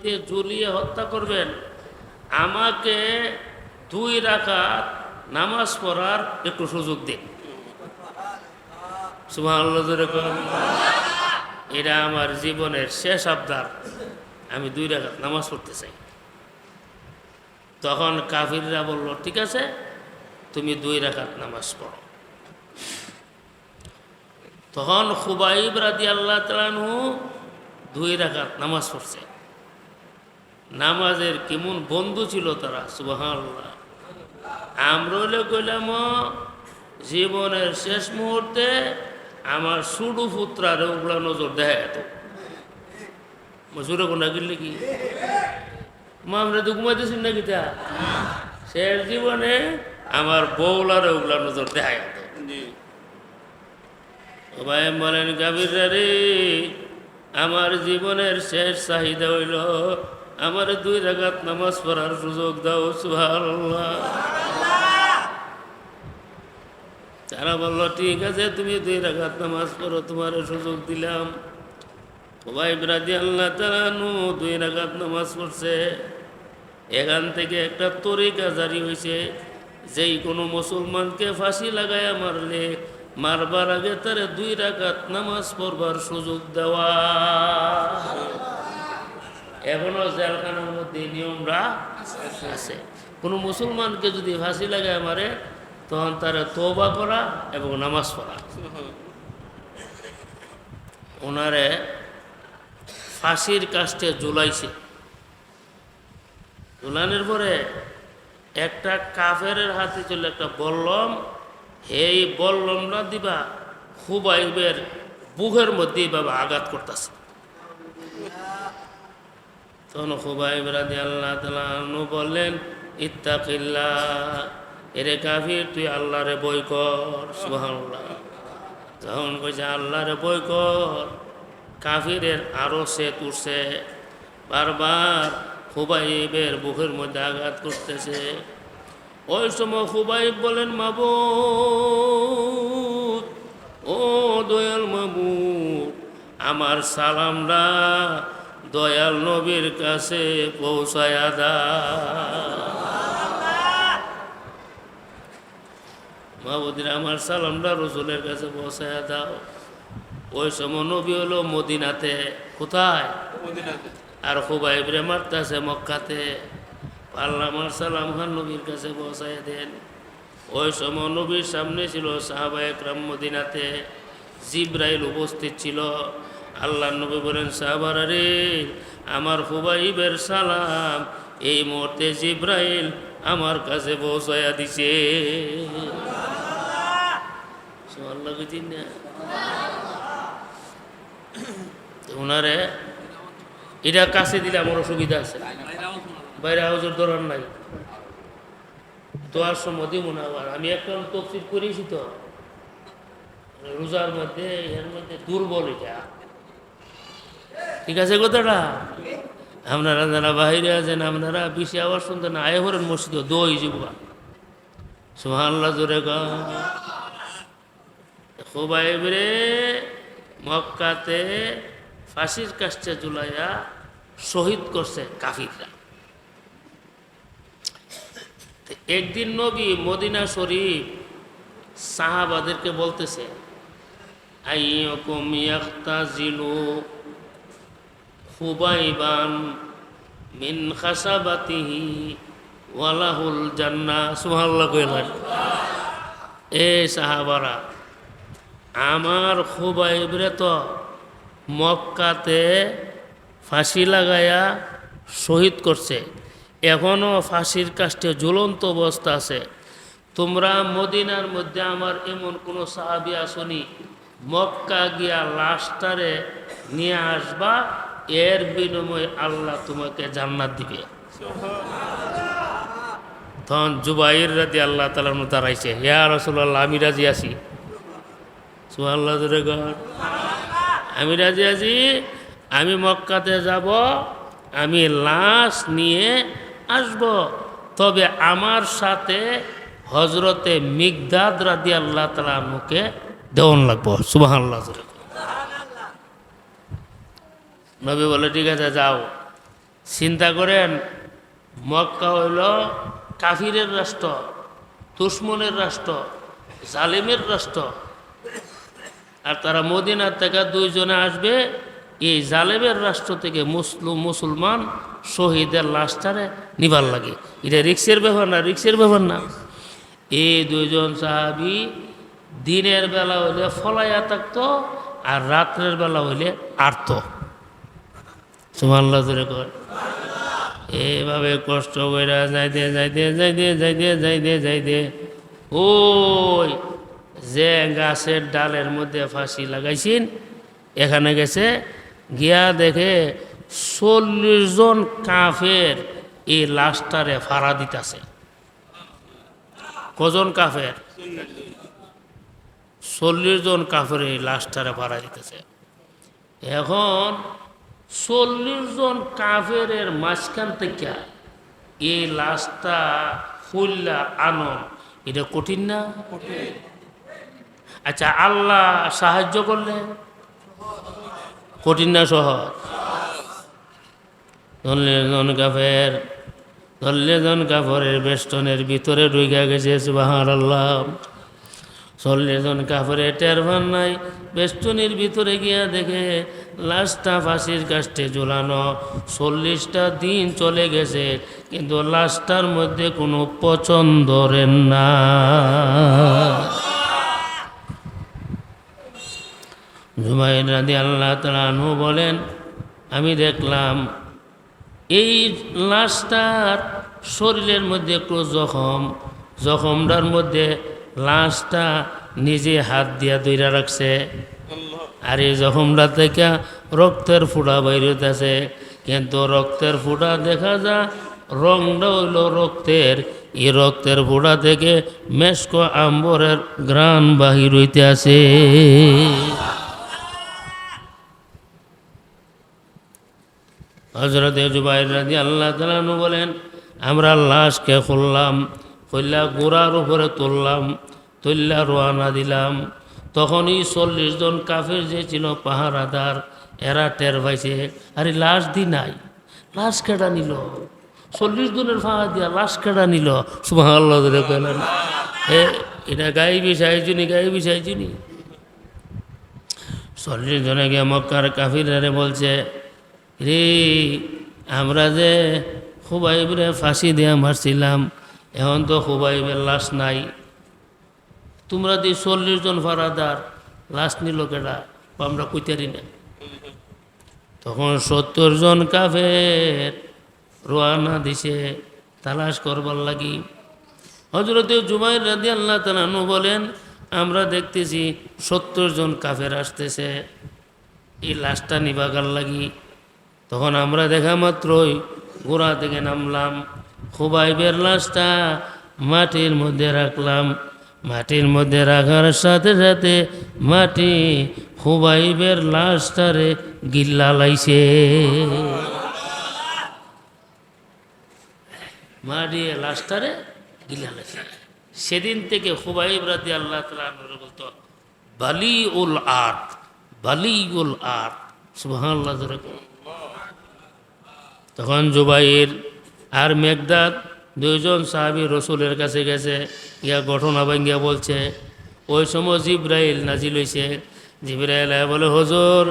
দড়িতে ঝুলিয়ে হত্যা করবেন, আমাকে দুই রাকাত নামাজ পড়ার একটু সুযোগ দিন। এটা আমার জীবনের শেষ আবদার। আমি দুই রাকাত নামাজ পড়তে চাই। তখন কাফিররা বলল, ঠিক আছে, তুমি দুই রাকাত নামাজ পড়ো। তখন খুবাইব রাদি আল্লাহ তালানহু দুই রাকাত নামাজ পড়ছে। নামাজের কেমন বন্ধু ছিল তারা সুবাহ আমরা হলে কইলাম জীবনের শেষ মুহূর্তে আমার সুডু পুত্রারে ওগুলা নজর দেয় এত মজুরে কোনা গিললে কি মা আমরা তো ঘুমাইতেছি নাকি তা? শেষ জীবনে আমার বউলারে ওগুলা নজর দেয় এত সবাই বলেন গাভীর রে আমার জীবনের শেষ চাহিদা হইল আমার দুই রাগাত নামাজ পড়ার সুযোগ দাও তারা বলল, ঠিক আছে, তুমি দুই রাগাত নামাজ পড়ো তোমার সুযোগ দিলাম। সবাই ব্রাজি আল্লাহ তালানু দুই রাগাত নামাজ পড়ছে। এখান থেকে একটা তরিকা জারি হয়েছে যেই কোনো মুসলমানকে ফাঁসি লাগায় মারলে, মারবার আগে তারে দুই রাকাত নামাজ পড়বার সুযোগ দেওয়া। এখনও জেলখানার মধ্যে নিয়মরা আছে। কোনো মুসলমানকে যদি ফাঁসি লাগায় মারে, তখন তারা তোবা করা এবং নামাজ পড়া। ওনারে ফাঁসির কাস্টে ঝুলাইছে। ঝুলানোর পরে একটা কাফের হাতে চলে একটা বল্লম, এই বল্লমটা দিবা হুবাইবের বুকের মধ্যে বাবা আঘাত করতেছে। তখন হুবাইব রাজি আল্লাহ তালু বললেন ইত্তাকিল্লা এরে কাফির, তুই আল্লাহরে বই কর। সুবহানাল্লাহ। তখন কইছে, আল্লাহরে বই কর, কাফিরের আরও সে তুলছে বারবার হুবাইবের বুকের মধ্যে আঘাত করতেছে। ওই সময় হুবাইব বলেন মাবুদ, ও দয়াল মাবু আমার সালামরা দয়াল নবীর কাছে পৌঁছায়া দা মাহবুদিন আমার সালামটা রসুলের কাছে পৌঁছায়া দাও। ওই সময় নবী হলো মদিনাতে। কোথায়? আর খুবাইবরে মারতেছে মক্কাতে। আল্লাহ আমার সালাম খান নবীর কাছে পৌঁছায় দেন। ওই সময় নবীর সামনে ছিল সাহাবা একরাম মদিনাতে। জিব্রাইল উপস্থিত ছিল। আল্লাহ নবী বলেন, সাহাবারা আমার খুবাইবের সালাম, এই মুহূর্তে জিব্রাইল আমার কাছে পৌঁছায়া দিছে। আল্লাহ এটা কাছে দিলে আমার অসুবিধা আছে। বাইরে হাউজের দরকার নাই। দোয়ার সময় দিব না আবার। আমি একটা তফসিল করেছি তো। রোজার মধ্যে, এর মধ্যে দুর্বল এটা। ঠিক আছে কথাটা? আপনারা যারা বাহিরে আছেন, আপনারা বেশি আওয়াজ শুনতেন আয় হরেন মসজিদ দই জীববা সুহান্লা জোরে খুবাইবরে মক্কাতে ফাঁসির কাছে জুলাইয়া শহীদ করছে কাফিররা। একদিন নবী মদিনা শরীফ সাহাবাদেরকে বলতেছে, আইয়কুম ইয়াখতাজিলু মিন খাসাবাতিহি ওয়ালাহুল জান্নাহ। সুবহানাল্লাহ কইলেন এ সাহাবারা, আমার খুবাইবরে তো মক্কাতে ফাঁসি লাগায়া শহীদ করছে। এখনও ফাঁসির কাষ্টে জ্বলন্ত অবস্থা আছে। তোমরা মদিনার মধ্যে আমার এমন কোনো সাহাবি আসনি, মক্কা গিয়া লাশটারে নিয়ে আসবা এর বিনিময়ে আল্লাহ তোমাকে জান্নাত দিবে। তখন জুবাইর রাজি আল্লাহ তালার দাঁড়াইছে, ইয়া রসুল্লাহ আমি রাজি আছি। সুহাল্লাহ আমি রাজি আছি, আমি মক্কাতে যাব, আমি লাশ নিয়ে আসব। তবে আমার সাথে হজরতে মিগদাদ রাদি আল্লাহ তালা মুখে দেওয়ান লাগবো। সুবাহ আল্লাহ নবী বলে, ঠিক আছে, যাও। চিন্তা করেন, মক্কা হইল কাফিরের রাষ্ট্র, দুশ্মনের রাষ্ট্র, জালেমের রাষ্ট্র। আর তারা মদিনার থেকে দুইজনে আসবে, এই জালেমের রাষ্ট্র থেকে মুসলিম মুসলমান শহীদের লাশটারে নিবার লাগে। এটা রিক্সের ব্যাপার না, রিক্সের ব্যাপার না। এই দুইজন সাহাবি দিনের বেলা হইলে ফলাইয়া থাকতো আর রাত্রের বেলা হইলে আর্ত সুমাল্লা ধরে কর। এভাবে কষ্ট করে যাইতে যাইতে যাইতে যাইতে যাইতে যাইতে ওই যে গাছের ডালের মধ্যে ফাঁসি লাগাইছেন, এখানে গেছে, গিয়া দেখে চল্লিশ জন কাফের এই লাশটারে ফাড়া দিতেছে। কজন কাফের? চল্লিশ জন কাফের এই লাশটারে ফাড়া দিতেছে। এখন চল্লিশ জন কাফের মাঝখান থেকে এই লাশটা খুললা আনন। এটা কঠিন না? আচ্ছা আল্লাহ সাহায্য করলে? কঠিন না সহজ? চল্লিশ জন কাফের চল্লিশ জন কাফরের বেষ্টনের ভিতরে ঢুকে গেছে সুবাহার আল্লাহ চল্লিশ জন কাপড়ে টের ভান নাই, বেষ্টনীর ভিতরে গিয়া দেখে লাশটা ফাঁসির কাষ্টে ঝুলানো। চল্লিশটা দিন চলে গেছে, কিন্তু লাশটার মধ্যে কোনো পছন্দরের না। জুমাইর রাদি আল্লাহ তালু বলেন, আমি দেখলাম এই লাশটার শরীরের মধ্যে একটু জখম, জখমটার মধ্যে লাশটা নিজে হাত দিয়া দইরা রাখছে। আর এই জখমটা থেকে রক্তের ফুটা বাইরেতেছে কিন্তু রক্তের ফুটা দেখা যা, রংটা হইল রক্তের। এই রক্তের ফুটা থেকে মেসকো আম্বরের গ্রান বাহির হইতে আছে হজরত জুবাইর রাজি আল্লাহ তালু বলেন, আমরা লাশকে খুললাম খুললা গোড়ার উপরে তুললাম তুললা রোয়ানা দিলাম। তখনই চল্লিশ জন কাফের যে ছিল পাহারাদার, এরা টের পাইছে, আরে লাশ দি নাই, লাশ কেটা নিল? চল্লিশ জনের ফাঁকা দিয়া লাশ কেটা নিল? এ, এটা গাই বিষাইছুনি গাই বিষাইছুনি চল্লিশ জনে গিয়ে মক্কার কাফিরারে বলছে, রে, আমরা যে খুবাইবরে ফাঁসি দিয়ে মারছিলাম এখন তো খুবাইবের লাশ নাই। তোমরা দিয়ে চল্লিশ জন ফারাদার, লাশ নিল কেডা? আমরা কইতারি না। তখন সত্তর জন কাফের রোয়ানা দিছে তালাশ করবার লাগি। হজরতে জুমাইর রাদি আল্লাহ তালানু বলেন, আমরা দেখতেছি সত্তর জন কাফের আসতেছে। এই লাশটা নিবাগার লাগি। তখন আমরা দেখা মাত্রই গোড়া থেকে নামলাম। খুবাইবের লাশটা মাটির মধ্যে রাখলাম। মাটির মধ্যে রাখার সাথে সাথে মাটি খুবাইবের লাশটারে গিল্লা লাইছে। মাটি লাশটারে গিল্লা লাইছে। সেদিন থেকে খুবাইব রাতি আল্লাহ বলতো বালি উল আর্ট বালি উল আর্ট সুবাহ তখন জুবাইর আর মেঘদাদ, দুইজন সাহাবি রসুলের কাছে গেছে ইয়া ঘটনা ভাঙ্গিয়া বলছে, ওই সময় জিব্রাইল নাজিল হইছে। জিব্রাইল বলে, হজুর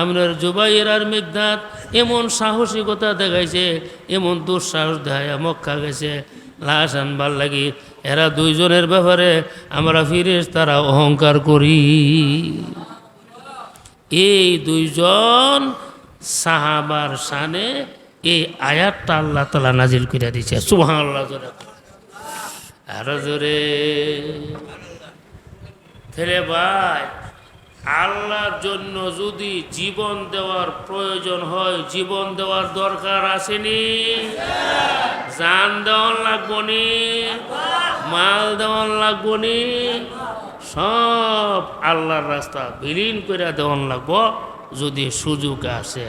আপনার জুবাইয়ের আর মেঘদাদ এমন সাহসিকতা দেখাইছে, এমন দুঃসাহস দেখায় মক্কা গেছে। লাশ আনবার লাগি, এরা দুইজনের ব্যাপারে আমরা ফিরিস তারা অহংকার করি। এই দুইজন সাহাবার সানে এই আয়াতটা আল্লাহ তালা নাজিল করে দিছে সুহান আল্লাহ জোরে আরও জোরে। ফেলে ভাই, আল্লাহর জন্য যদি জীবন দেওয়ার প্রয়োজন হয়, জীবন দেওয়ার দরকার আসেনি যান দেওয়ার লাগবো নি? মাল দেওয়ার লাগবো নি? সব আল্লাহর রাস্তা বিলীন করে দেওয়ান লাগবো, যদি সুযোগ আসে।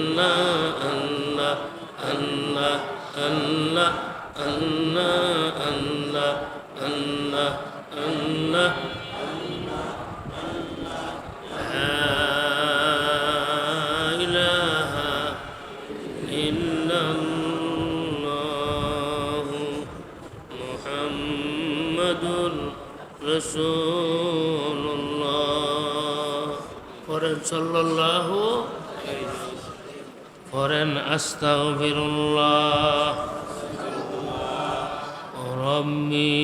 আল্লাহ আল্লাহ আল্লাহ আল্লাহ আল্লাহ আল্লাহ আল্লাহ لا إله إلا الله محمد رسول الله করেন আস্তাগফিরুল্লাহ রব্বি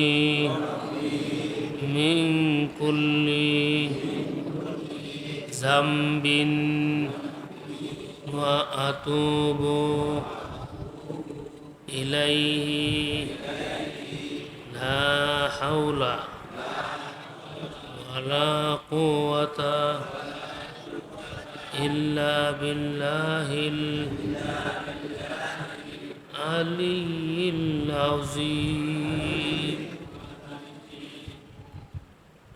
মিন কুল্লি জাম্বিন ওয়া ইলাই ইলাইহি লা হাওলা إلا بالله العلي العظيم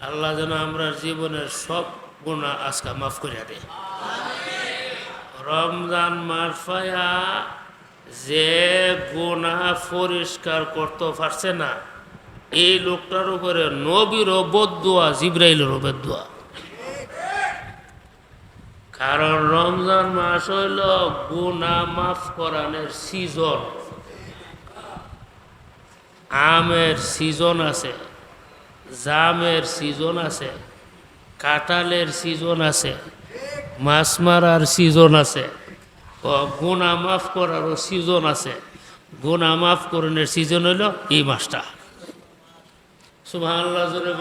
আল্লাহ যেন আমরা জীবনের সব গুণা আজকা মাফ করে দে রমজান মাস পায়া যে গুণা পরিষ্কার করতে পারছে না এই লোকটার উপরে নবীরও বদুয়া জিব্রাইলেরও বদুয়া কারণ রমজান মাস হইল গুণা মাফ করানোর সিজন আমের সিজন আছে, জামের সিজন আছে, কাঁঠালের সিজন আছে, মাছ মারার সিজন আছে। গুণা মাফ করারও সিজন আছে। গুণা মাফ করণের সিজন হইল এই মাসটা। সুবহানাল্লাহ, জোরে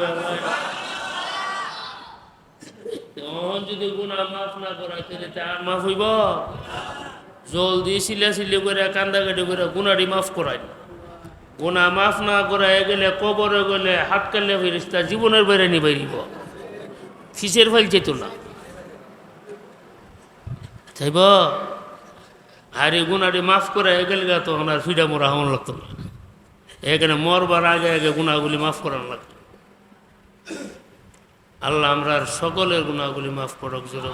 তখন যদি গুণা মাফ না করা তাহলে তার মাফ হইব? জলদি সিলে সিলে করে কান্দাকাটি করে গুণাটি মাফ করাই গুণা মাফ না করায় গেলে, কবরে গেলে, হাত কাটলে ফিরিস্তা জীবনের বাইরে নিবাই দিব। ফিসের ফাইল যেত না? চাইব আর এই গুণাটি মাফ করে গেলে তখন আর ফিডা মোরা হন লাগতো না। এখানে মরবার আগে আগে গুণাগুলি মাফ করার লাগতো। আল্লাহ আমরা সকলের গুণাগুলি মাফ করক জোরে।